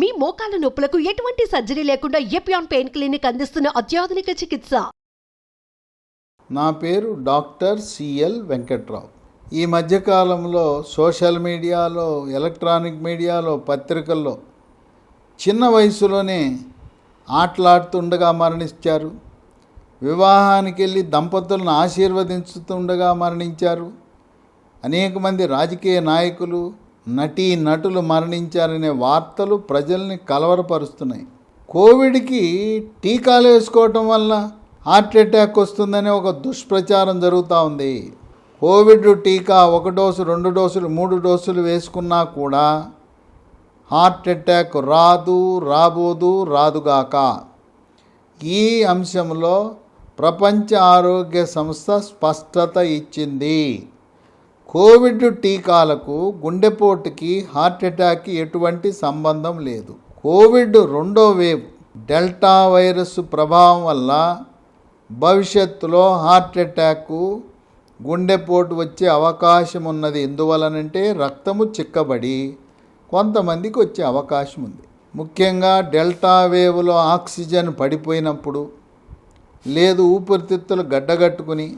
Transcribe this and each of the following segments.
మీ మోకాల నొప్పులకు ఎటువంటి సర్జరీ లేకుండా ఎపియాన్ పెయిన్ క్లినిక్ అందిస్తున్న అత్యాధునిక చికిత్స? నా పేరు డాక్టర్ సిఎల్ వెంకట్రావు. ఈ మధ్యకాలంలో సోషల్ మీడియాలో ఎలక్ట్రానిక్ మీడియాలో పత్రికల్లో చిన్న వయసులోనే ఆటలాడుతుండగా మరణించారు. వివాహానికి వెళ్ళి దంపతులను ఆశీర్వదించుతుండగా మరణించారు. అనేక మంది రాజకీయ నాయకులు నటీ నటులు మరణించారనే వార్తలు ప్రజల్ని కలవరపరుస్తున్నాయి. కోవిడ్కి టీకాలు వేసుకోవటం వల్ల హార్ట్ అటాక్ వస్తుందనే ఒక దుష్ప్రచారం జరుగుతూ ఉంది. కోవిడ్ టీకా ఒక డోసు రెండు డోసులు మూడు డోసులు వేసుకున్నా కూడా హార్ట్ అటాక్ రాదు రాబోదు రాదుగాక. ఈ అంశంలో ప్రపంచ ఆరోగ్య సంస్థ స్పష్టత ఇచ్చింది. కోవిడ్ టీకాలకు గుండెపోటుకి హార్ట్ అటాక్కి ఎటువంటి సంబంధం లేదు. కోవిడ్ రెండో వేవ్ డెల్టా వైరస్ ప్రభావం వల్ల భవిష్యత్తులో హార్ట్ అటాక్ గుండెపోటు వచ్చే అవకాశం ఉన్నది. ఎందువలనంటే రక్తము చిక్కబడి కొంతమందికి వచ్చే అవకాశం ఉంది. ముఖ్యంగా డెల్టా వేవ్లో ఆక్సిజన్ పడిపోయినప్పుడు లేదు ఊపిరితిత్తులు గడ్డగట్టుకుని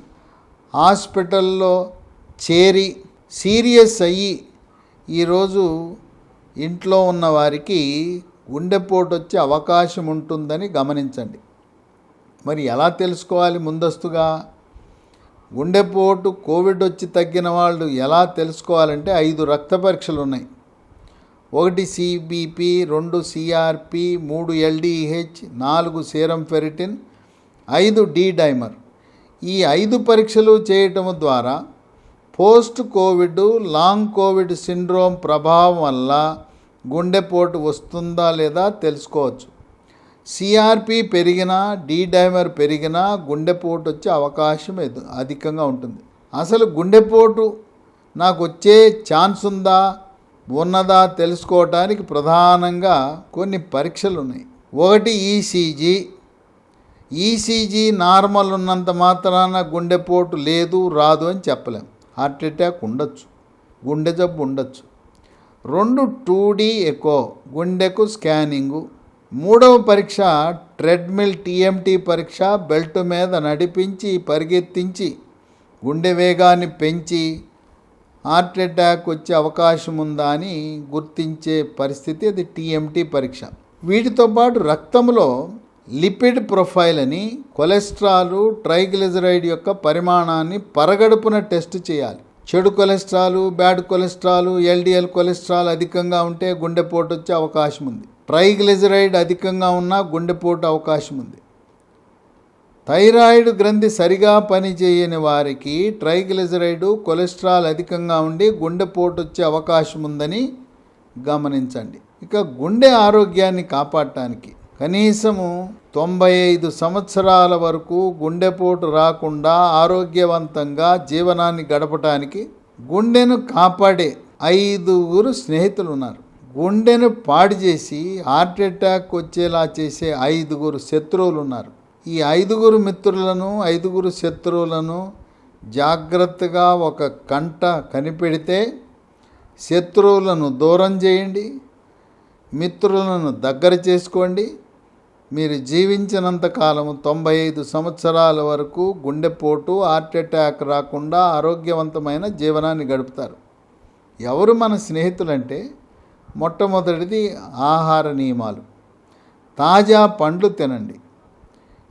హాస్పిటల్లో చేరి సీరియస్ అయ్యి ఈరోజు ఇంట్లో ఉన్న వారికి గుండెపోటు వచ్చే అవకాశం ఉంటుందని గమనించండి. మరి ఎలా తెలుసుకోవాలి ముందస్తుగా? గుండెపోటు కోవిడ్ వచ్చి తగ్గిన వాళ్ళు ఎలా తెలుసుకోవాలంటే ఐదు రక్త పరీక్షలు ఉన్నాయి ఒకటి సిబిపి రెండు సిఆర్పి మూడు ఎల్డిహెచ్ నాలుగు సీరం ఫెరిటిన్ ఐదు డి డైమర్ ఈ ఐదు పరీక్షలు చేయటం ద్వారా post covid long covid syndrome ప్రభావం వల్ల గుండెపోటు వస్తుందా లేదా తెలుసుకోవచ్చు. సిఆర్పి పెరిగినా డైమర్ పెరిగినా గుండెపోటు వచ్చే అవకాశం ఎదు- అధికంగా ఉంటుంది. అసలు గుండెపోటు నాకు వచ్చే ఛాన్స్ ఉందా? ఉన్నదా? తెలుసుకోవటానికి ప్రధానంగా కొన్ని పరీక్షలు ఉన్నాయి. ఒకటి ఈసీజీ ఈసీజీ నార్మల్ ఉన్నంత మాత్రాన గుండెపోటు లేదు రాదు అని చెప్పలేం. హార్ట్ అటాక్ ఉండొచ్చు గుండె జబ్బు ఉండొచ్చు. రెండు టూ డి ఎకో గుండెకు స్కానింగు. మూడవ పరీక్ష ట్రెడ్మిల్ టీఎంటీ పరీక్ష బెల్ట్ మీద నడిపించి పరిగెత్తించి గుండె వేగాన్ని పెంచి హార్ట్ అటాక్ వచ్చే అవకాశం ఉందా అని గుర్తించే పరిస్థితి అది టీఎంటీ పరీక్ష. వీటితో పాటు రక్తంలో లిపిడ్ ప్రొఫైల్ అని కొలెస్ట్రాల్ ట్రైగ్లిజరైడ్ యొక్క పరిమాణాన్ని పరగడుపున టెస్ట్ చేయాలి. చెడు cholesterol bad cholesterol LDL cholesterol అధికంగా ఉంటే గుండెపోటు వచ్చే అవకాశం ఉంది. ట్రైగ్లిజరైడ్ అధికంగా ఉన్నా గుండెపోటు అవకాశం ఉంది. థైరాయిడ్ గ్రంథి సరిగా పనిచేయని వారికి ట్రైగ్లిజరైడ్ కొలెస్ట్రాల్ అధికంగా ఉండి గుండెపోటు వచ్చే అవకాశం ఉందని గమనించండి. ఇక గుండె ఆరోగ్యాన్ని కాపాడటానికి కనీసము తొంభై ఐదు సంవత్సరాల వరకు గుండెపోటు రాకుండా ఆరోగ్యవంతంగా జీవనాన్ని గడపటానికి గుండెను కాపాడే ఐదుగురు స్నేహితులు ఉన్నారు గుండెను పాడు చేసి హార్ట్ అటాక్ వచ్చేలా చేసే ఐదుగురు శత్రువులు ఉన్నారు ఈ ఐదుగురు మిత్రులను ఐదుగురు శత్రువులను జాగ్రత్తగా ఒక కంట కనిపెడితే శత్రువులను దూరం చేయండి మిత్రులను దగ్గర చేసుకోండి మీరు జీవించినంత కాలము తొంభై ఐదు సంవత్సరాల వరకు గుండెపోటు హార్ట్ అటాక్ రాకుండా ఆరోగ్యవంతమైన జీవనాన్ని గడుపుతారు. ఎవరు మన స్నేహితులంటే మొట్టమొదటిది ఆహార నియమాలు. తాజా పండ్లు తినండి.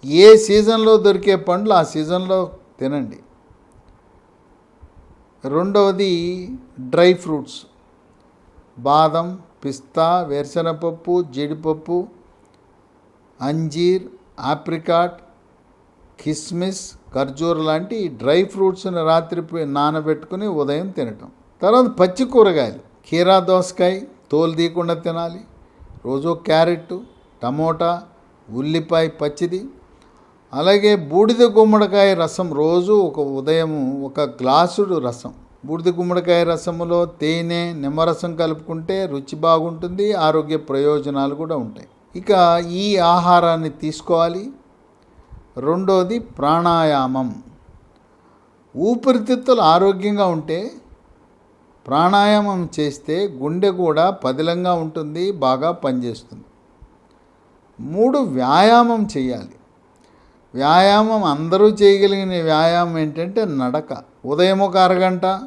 ఏ సీజన్లో దొరికే పండ్లు ఆ సీజన్లో తినండి. రెండవది డ్రై ఫ్రూట్స్. బాదం పిస్తా వేరుశనగపప్పు జీడిపప్పు అంజీర్ ఆప్రికాట్ కిస్మిస్ ఖర్జూర లాంటి డ్రై ఫ్రూట్స్ని రాత్రి నానబెట్టుకుని ఉదయం తినటం. తర్వాత పచ్చి కూరగాయలు. కీరా దోసకాయ తోలు తీయకుండా తినాలి. రోజు క్యారెట్ టమోటా ఉల్లిపాయ పచ్చిది. అలాగే బూడిద గుమ్మడికాయ రసం రోజు ఒక ఉదయం ఒక గ్లాసుడు రసం. బూడిద గుమ్మడికాయ రసములో తేనె నిమ్మరసం కలుపుకుంటే రుచి బాగుంటుంది ఆరోగ్య ప్రయోజనాలు కూడా ఉంటాయి. ఇక ఈ ఆహారాన్ని తీసుకోవాలి. రెండోది ప్రాణాయామం. ఊపిరితిత్తులు ఆరోగ్యంగా ఉంటే ప్రాణాయామం చేస్తే గుండె కూడా పదిలంగా ఉంటుంది బాగా పనిచేస్తుంది. మూడు వ్యాయామం చేయాలి. వ్యాయామం అందరూ చేయగలిగిన వ్యాయామం ఏంటంటే నడక. ఉదయం ఒక అరగంట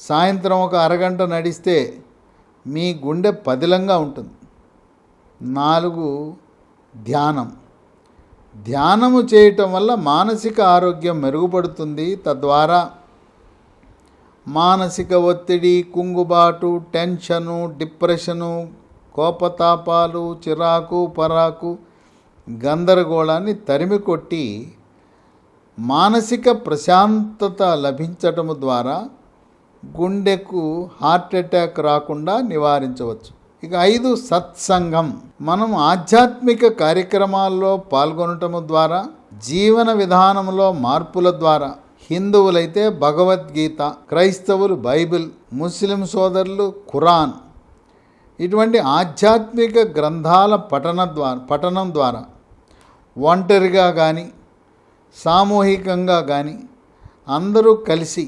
సాయంత్రం ఒక అరగంట నడిస్తే మీ గుండె పదిలంగా ఉంటుంది. నాలుగు ధ్యానం. ధ్యానము చేయటం వల్ల మానసిక ఆరోగ్యం మెరుగుపడుతుంది. తద్వారా మానసిక ఒత్తిడి కుంగుబాటు టెన్షను డిప్రెషను కోపతాపాలు చిరాకు పరాకు గందరగోళాన్ని తరిమి కొట్టి మానసిక ప్రశాంతత లభించటము ద్వారా గుండెకు హార్ట్ అటాక్ రాకుండా నివారించవచ్చు. ఇక ఐదు సత్సంగం. మనం ఆధ్యాత్మిక కార్యక్రమాల్లో పాల్గొనటము ద్వారా జీవన విధానంలో మార్పుల ద్వారా హిందువులైతే భగవద్గీత క్రైస్తవులు బైబిల్ ముస్లిం సోదరులు ఖురాన్ ఇటువంటి ఆధ్యాత్మిక గ్రంథాల పఠన ద్వారా పఠనం ద్వారా ఒంటరిగా కానీ సామూహికంగా కానీ అందరూ కలిసి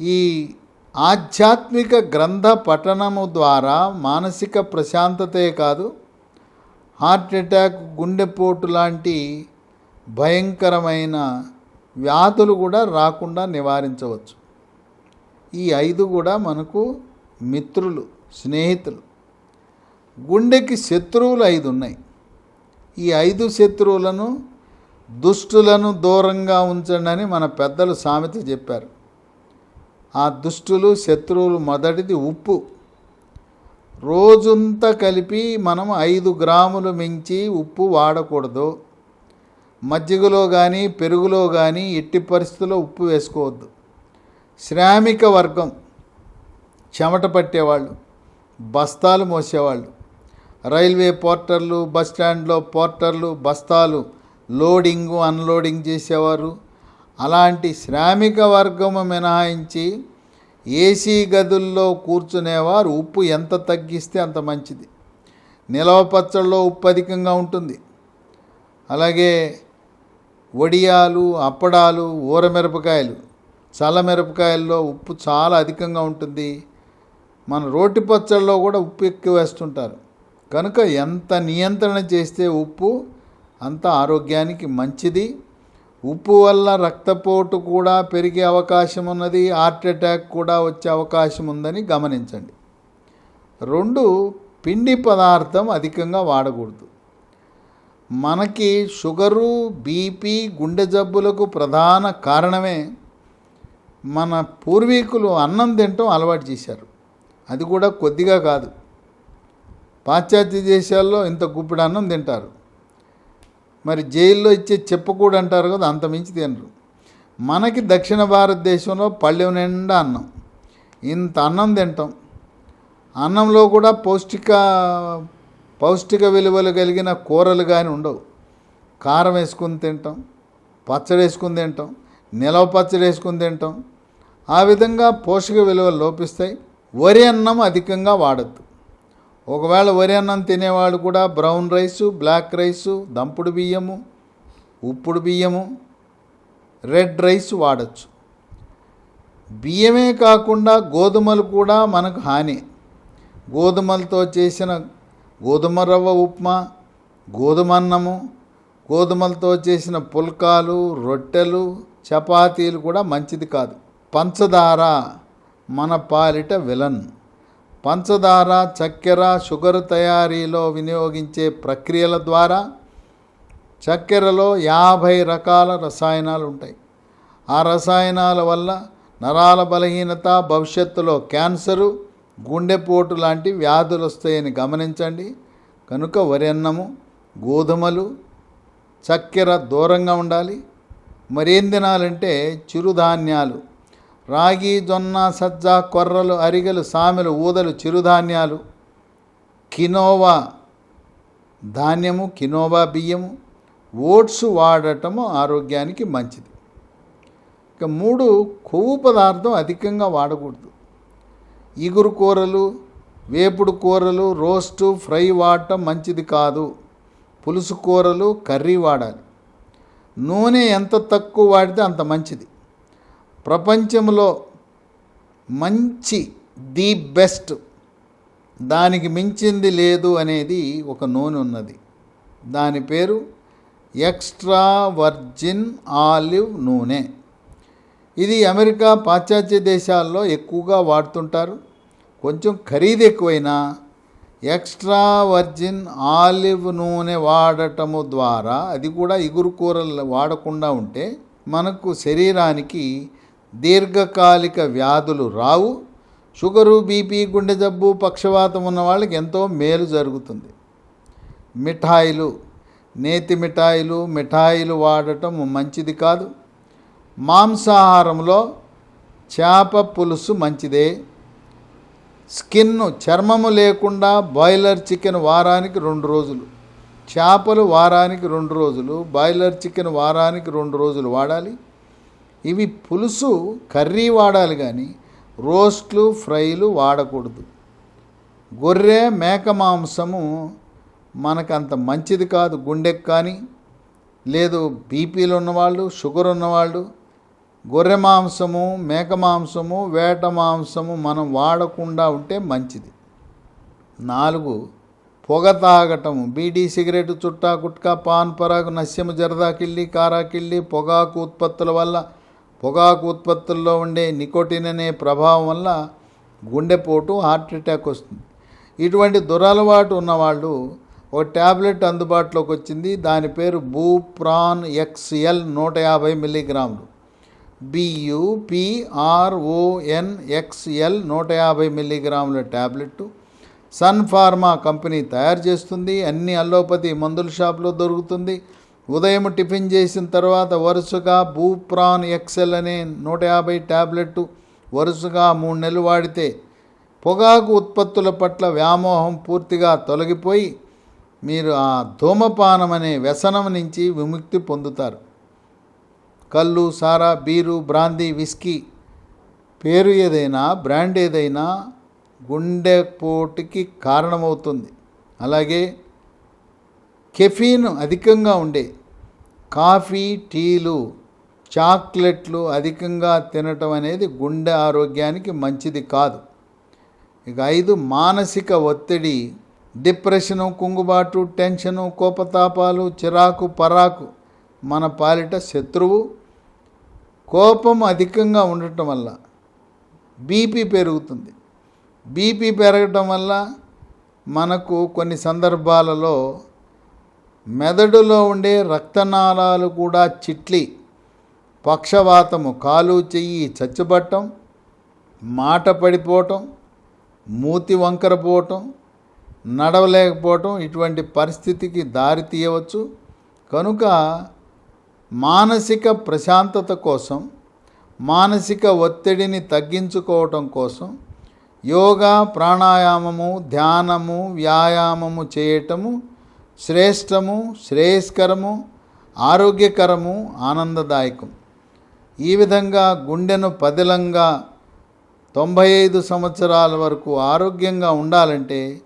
ఈ ఆధ్యాత్మిక గ్రంథ పఠనము ద్వారా మానసిక ప్రశాంతతే కాదు హార్ట్ అటాక్ గుండెపోటు లాంటి భయంకరమైన వ్యాధులు కూడా రాకుండా నివారించవచ్చు. ఈ ఐదు కూడా మనకు మిత్రులు స్నేహితులు. గుండెకి శత్రువులు ఐదు ఉన్నాయి. ఈ ఐదు శత్రువులను దుష్టులను దూరంగా ఉంచండి అని మన పెద్దలు సామెత చెప్పారు. ఆ దుష్టులు శత్రువులు మొదటిది ఉప్పు. రోజంతా కలిపి మనం ఐదు గ్రాములు మించి ఉప్పు వాడకూడదు. మజ్జిగలో కానీ పెరుగులో కానీ ఎట్టి పరిస్థితుల్లో ఉప్పు వేసుకోవద్దు. శ్రామిక వర్గం చెమట పట్టేవాళ్ళు బస్తాలు మోసేవాళ్ళు. రైల్వే పోర్టర్లు బస్ స్టాండ్లో పోర్టర్లు బస్తాలు లోడింగు అన్లోడింగ్ చేసేవారు. అలాంటి శ్రామిక వర్గము మినహాయించి ఏసీ గదుల్లో కూర్చునేవారు ఉప్పు ఎంత తగ్గిస్తే అంత మంచిది. నిలవ పచ్చళ్ళలో ఉప్పు అధికంగా ఉంటుంది. అలాగే వడియాలు అప్పడాలు ఊరమిరపకాయలు చల్లమిరపకాయల్లో ఉప్పు చాలా అధికంగా ఉంటుంది. మన రోటి పచ్చళ్ళలో కూడా ఉప్పు ఎక్కువ వేస్తుంటారు. కనుక ఎంత నియంత్రణ చేస్తే ఉప్పు అంత ఆరోగ్యానికి మంచిది. ఉప్పు వల్ల రక్తపోటు కూడా పెరిగే అవకాశం ఉన్నది హార్ట్ అటాక్ కూడా వచ్చే అవకాశం ఉందని గమనించండి. రెండు పిండి పదార్థం అధికంగా వాడకూడదు. మనకి షుగరు బీపీ గుండె జబ్బులకు ప్రధాన కారణమే మన పూర్వీకులు అన్నం తినటం అలవాటు చేశారు. అది కూడా కొద్దిగా కాదు. పాశ్చాత్య దేశాల్లో ఇంత గుప్పిడి అన్నం తింటారు. మరి జైల్లో ఇచ్చే చెప్పకూడదు అంటారు కదా అంత మించి తినరు. మనకి దక్షిణ భారతదేశంలో పళ్ళెం నిండా అన్నం. ఇంత అన్నం తింటాం. అన్నంలో కూడా పౌష్టిక పౌష్టిక విలువలు కలిగిన కూరలు కానీ ఉండవు. కారం వేసుకుని తింటాం పచ్చడి వేసుకుని తింటాం నిలవ పచ్చడి వేసుకుని తింటాం. ఆ విధంగా పోషక విలువలు లోపిస్తాయి. వరి అన్నం అధికంగా వాడద్దు. ఒకవేళ వరి అన్నం తినేవాడు కూడా బ్రౌన్ రైసు బ్లాక్ రైసు దంపుడు బియ్యము ఉప్పుడు బియ్యము రెడ్ రైస్ వాడచ్చు. బియ్యమే కాకుండా గోధుమలు కూడా మనకు హాని. గోధుమలతో చేసిన గోధుమ రవ్వ ఉప్మా గోధుమ అన్నము గోధుమలతో చేసిన పుల్కాలు రొట్టెలు చపాతీలు కూడా మంచిది కాదు. పంచదార మన పాలిట విలన్. పంచదార చక్కెర షుగర్ తయారీలో వినియోగించే ప్రక్రియల ద్వారా చక్కెరలో యాభై రకాల రసాయనాలు ఉంటాయి. ఆ రసాయనాల వల్ల నరాల బలహీనత భవిష్యత్తులో క్యాన్సరు గుండెపోటు లాంటి వ్యాధులు వస్తాయని గమనించండి. కనుక వరి అన్నము గోధుమలు చక్కెర దూరంగా ఉండాలి. మరేం తినాలంటే చిరుధాన్యాలు. రాగి జొన్న సజ్జ కొర్రలు అరిగలు సామెలు ఊదలు చిరుధాన్యాలు కినోవా ధాన్యము కినోవా బియ్యము ఓట్స్ వాడటము ఆరోగ్యానికి మంచిది. ఇక మూడు కొవ్వు పదార్థం అధికంగా వాడకూడదు. ఇగురు కూరలు వేపుడు కూరలు రోస్టు ఫ్రై వాడటం మంచిది కాదు. పులుసు కూరలు కర్రీ వాడాలి. నూనె ఎంత తక్కువ వాడితే అంత మంచిది. ప్రపంచంలో మంచి ది బెస్ట్ దానికి మించింది లేదు అనేది ఒక నూనె ఉన్నది. దాని పేరు ఎక్స్ట్రా వర్జిన్ ఆలివ్ నూనె. ఇది అమెరికా పాశ్చాత్య దేశాల్లో ఎక్కువగా వాడుతుంటారు. కొంచెం ఖరీదు ఎక్కువైనా ఎక్స్ట్రా వర్జిన్ ఆలివ్ నూనె వాడటము ద్వారా అది కూడా ఇగురు కూరలు వాడకుండా ఉంటే మనకు శరీరానికి దీర్ఘకాలిక వ్యాధులు రావు. షుగరు బీపీ గుండె జబ్బు పక్షవాతం ఉన్న వాళ్ళకి ఎంతో మేలు జరుగుతుంది. మిఠాయిలు నేతి మిఠాయిలు మిఠాయిలు వాడటం మంచిది కాదు. మాంసాహారంలో చేప పులుసు మంచిదే. స్కిన్ చర్మము లేకుండా బాయిలర్ చికెన్ వారానికి రెండు రోజులు చేపలు వారానికి రెండు రోజులు బాయిలర్ చికెన్ వారానికి రెండు రోజులు వాడాలి. ఇవి పులుసు కర్రీ వాడాలి కానీ రోస్ట్లు ఫ్రైలు వాడకూడదు. గొర్రె మేక మాంసము మనకంత మంచిది కాదు గుండెకు కానీ. లేదు బీపీలు ఉన్నవాళ్ళు షుగర్ ఉన్నవాళ్ళు. గొర్రె మాంసము మేక మాంసము వేట మాంసము మనం వాడకుండా ఉంటే మంచిది. నాలుగు పొగ తాగటము. బీడీ సిగరెట్ చుట్టా గుట్కా పాన్ పరాగు నస్యము జరదాకిళ్ళి కారాకిళ్ళి పొగాకు ఉత్పత్తుల వల్ల పొగాకు ఉత్పత్తుల్లో ఉండే నికోటిన్ అనే ప్రభావం వల్ల గుండెపోటు హార్ట్ అటాక్ వస్తుంది. ఇటువంటి దురలవాటు ఉన్నవాళ్ళు ఒక ట్యాబ్లెట్ అందుబాటులోకి వచ్చింది. దాని పేరు బూప్రాన్ ఎక్స్ఎల్ నూట యాభై మిల్లీగ్రాములు. B U P R O N X L నూట యాభై మిల్లీగ్రాముల ట్యాబ్లెట్ సన్ ఫార్మా కంపెనీ తయారు చేస్తుంది. అన్ని అల్లోపతి మందుల షాపులో దొరుకుతుంది. ఉదయం టిఫిన్ చేసిన తర్వాత వరుసగా బూప్రాన్ ఎక్సెల్ అనే నూట యాభై ట్యాబ్లెట్ వరుసగా మూడు నెలలు వాడితే పొగాకు ఉత్పత్తుల పట్ల వ్యామోహం పూర్తిగా తొలగిపోయి మీరు ఆ ధూమపానం అనే వ్యసనం నుంచి విముక్తి పొందుతారు. కళ్ళు సారా బీరు బ్రాందీ విస్కీ పేరు ఏదైనా బ్రాండ్ ఏదైనా గుండెపోటుకి కారణమవుతుంది. అలాగే కెఫీన్ అధికంగా ఉండే కాఫీ టీలు చాక్లెట్లు అధికంగా తినటం అనేది గుండె ఆరోగ్యానికి మంచిది కాదు. ఇక ఐదు మానసిక ఒత్తిడి డిప్రెషను కుంగుబాటు టెన్షను కోపతాపాలు చిరాకు పరాకు మన పాలిట శత్రువు. కోపం అధికంగా ఉండటం వల్ల బీపీ పెరుగుతుంది. బీపీ పెరగటం వల్ల మనకు కొన్ని సందర్భాలలో మెదడులో ఉండే రక్తనాళాలు కూడా చిట్లి పక్షవాతము కాలు చెయ్యి చచ్చుబట్టం మాట పడిపోవటం మూతి వంకర పోవటం నడవలేకపోవటం ఇటువంటి పరిస్థితికి దారి తీయవచ్చు. కనుక మానసిక ప్రశాంతత కోసం మానసిక ఒత్తిడిని తగ్గించుకోవటం కోసం యోగా ప్రాణాయామము ధ్యానము వ్యాయామము చేయటము శ్రేష్టము శ్రేయస్కరము ఆరోగ్యకరము ఆనందదాయకం. ఈ విధంగా గుండెను పదిలంగా తొంభై ఐదు సంవత్సరాల వరకు ఆరోగ్యంగా ఉండాలంటే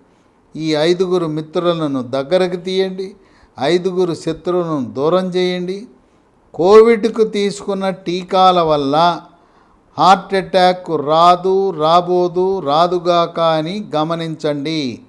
ఈ ఐదుగురు మిత్రులను దగ్గరకు తీయండి ఐదుగురు శత్రువులను దూరం చేయండి. కోవిడ్కు తీసుకున్న టీకాల వల్ల హార్ట్ అటాక్ రాదు రాబోదు రాదుగాక అని గమనించండి.